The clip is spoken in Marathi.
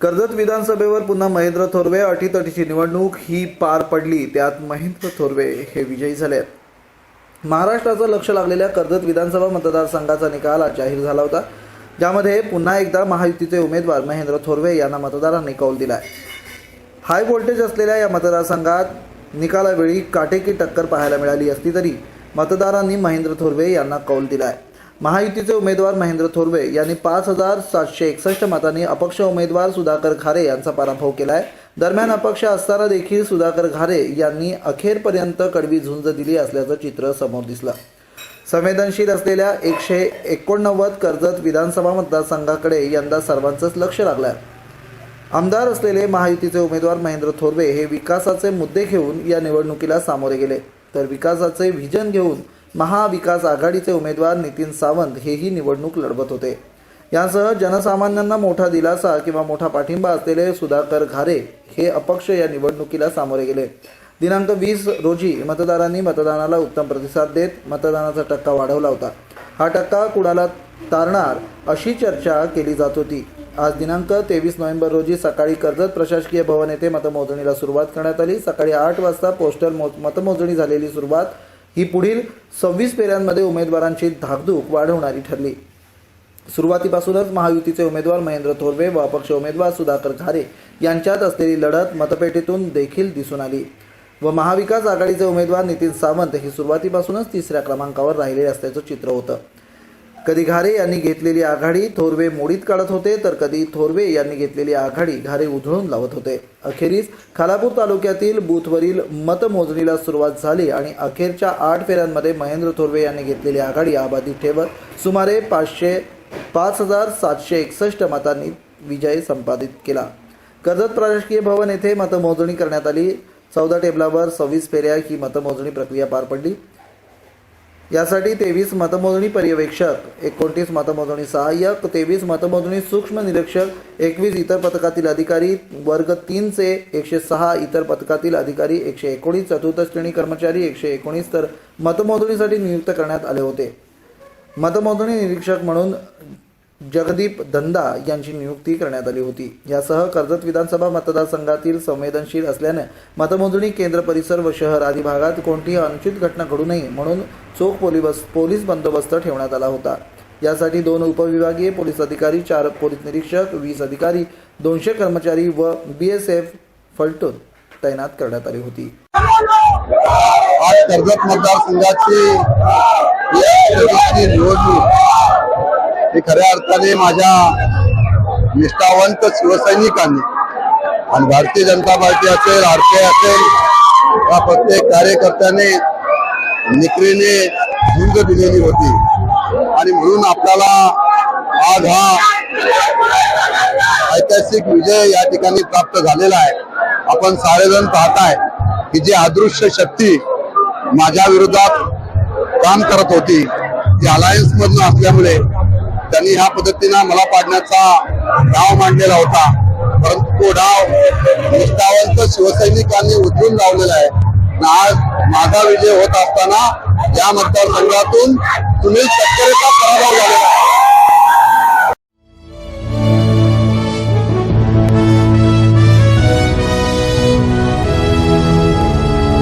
कर्जत विधानसभेवर पुन्हा महेंद्र थोरवे अटीतटीची निवडणूक ही पार पडली. त्यात महेंद्र थोरवे हे विजयी झाले आहेत महाराष्ट्राचं लक्ष लागलेल्या कर्जत विधानसभा मतदारसंघाचा निकाल आज जाहीर झाला होता. ज्यामध्ये पुन्हा एकदा महायुतीचे उमेदवार महेंद्र थोरवे यांना मतदारांनी कौल दिलाय. हाय व्होल्टेज असलेल्या या मतदारसंघात निकालावेळी काटेकी टक्कर पाहायला मिळाली असली तरी मतदारांनी महेंद्र थोरवे यांना कौल दिलाय. महायुतीचे उमेदवार महेंद्र थोरवे यांनी पाच हजार सातशे एकसष्ट मतांनी अपक्ष उमेदवार सुधाकर खारे यांचा पराभव केला आहे दरम्यान अपक्ष असताना देखील सुधाकर खारे यांनी अखेरपर्यंत कडवी झुंज दिली असल्याचं चित्र समोर दिसलं. संवेदनशील असलेल्या एकशे एकोणनव्वद कर्जत विधानसभा मतदारसंघाकडे यंदा सर्वांचंच लक्ष लागलंय. आमदार असलेले महायुतीचे उमेदवार महेंद्र थोरवे हे विकासाचे मुद्दे घेऊन या निवडणुकीला सामोरे गेले. तर विकासाचे व्हिजन घेऊन महाविकास आघाडीचे उमेदवार नितीन सावंत हेही निवडणूक लढवत होते. यासह जनसामान्यांना मोठा दिलासा किंवा मोठा पाठिंबा असलेले सुधाकर घारे हे अपक्ष या निवडणुकीला सामोरे गेले. दिनांक वीस रोजी मतदारांनी मतदानाला उत्तम प्रतिसाद देत मतदानाचा टक्का वाढवला होता. हा टक्का कुणाला तारणार अशी चर्चा केली जात होती. आज दिनांक तेवीस नोव्हेंबर रोजी सकाळी कर्जत प्रशासकीय भवन येथे मतमोजणीला सुरुवात करण्यात आली. सकाळी आठ वाजता पोस्टल मो मतमोजणी झालेली सुरुवात ही पुढील सव्वीस फेऱ्यांमध्ये उमेदवारांची धाकधूक वाढवणारी ठरली. सुरुवातीपासूनच महायुतीचे उमेदवार महेंद्र थोरवे व अपक्ष उमेदवार सुधाकर खारे यांच्यात असलेली लढत मतपेटीतून देखील दिसून आली. व महाविकास आघाडीचे उमेदवार नितीन सावंत हे सुरुवातीपासूनच तिसऱ्या क्रमांकावर राहिले असल्याचं चित्र होतं. कधी घारे यांनी घेतलेली आघाडी थोरवे मोडीत काढत होते तर कधी थोरवे यांनी घेतलेली आघाडी घारे उधळून लावत होते. अखेरीस खालापूर तालुक्यातील बूथवरील मतमोजणीला सुरुवात झाली आणि अखेरच्या आठ फेऱ्यांमध्ये महेंद्र थोरवे यांनी घेतलेली आघाडी अबाधित ठेवत सुमारे पाचशे पाच हजार सातशे एकसष्ट मतांनी विजय संपादित केला. कर्जत प्रशासकीय भवन येथे मतमोजणी करण्यात आली. चौदा टेबलावर सव्वीस फेऱ्या ही मतमोजणी प्रक्रिया पार पडली. यासाठी तेवीस मतमोजणी पर्यवेक्षक एकोणतीस मतमोजणी सहाय्यक तेवीस मतमोजणी सूक्ष्म निरीक्षक एकवीस इतर पथकातील अधिकारी वर्ग तीनचे एकशे सहा इतर पथकातील अधिकारी एकशे एकोणीस चतुर्थ श्रेणी कर्मचारी एकशे एकोणीस तर मतमोजणीसाठी नियुक्त करण्यात आले होते. मतमोजणी निरीक्षक म्हणून जगदीप धंदा यांची नियुक्ती करण्यात आली होती. यासह कर्जत विधानसभा मतदारसंघातील संवेदनशील असल्याने मतमोजणी केंद्र परिसर व शहर आदी भागात कोणतीही अनुचित घटना घडू नये म्हणून चोख पोलीस पोलीस बंदोबस्त ठेवण्यात आला होता. यासाठी दोन उपविभागीय पोलीस अधिकारी चार पोलीस निरीक्षक वीस अधिकारी दोनशे कर्मचारी व बी एस एफ फलटून तैनात करण्यात आली होती. आज कर्जत मतदारसंघाची निवडणूक ही खऱ्या अर्थाने माझ्या निष्ठावंत शिवसैनिकांनी आणि भारतीय जनता पार्टी असेल आरपीआय असेल या प्रत्येक कार्यकर्त्याने निकरीने झुंज दिलेली होती. आणि म्हणून आपल्याला आज हा ऐतिहासिक विजय या ठिकाणी प्राप्त झालेला आहे. आपण सारेजण पाहताय की जी अदृश्य शक्ती माझ्या विरोधात काम करत होती ती अलायन्समधून असल्यामुळे त्यांनी ह्या पद्धतीनं मला पाडण्याचा डाव मांडलेला होता. परंतु तो डाव निष्ठावंत शिवसैनिकांनी उचलून लावलेला आहे. आज माझा विजय होत असताना या मतदारसंघातून सुनील तटकरेचा पराभव झालेला आहे.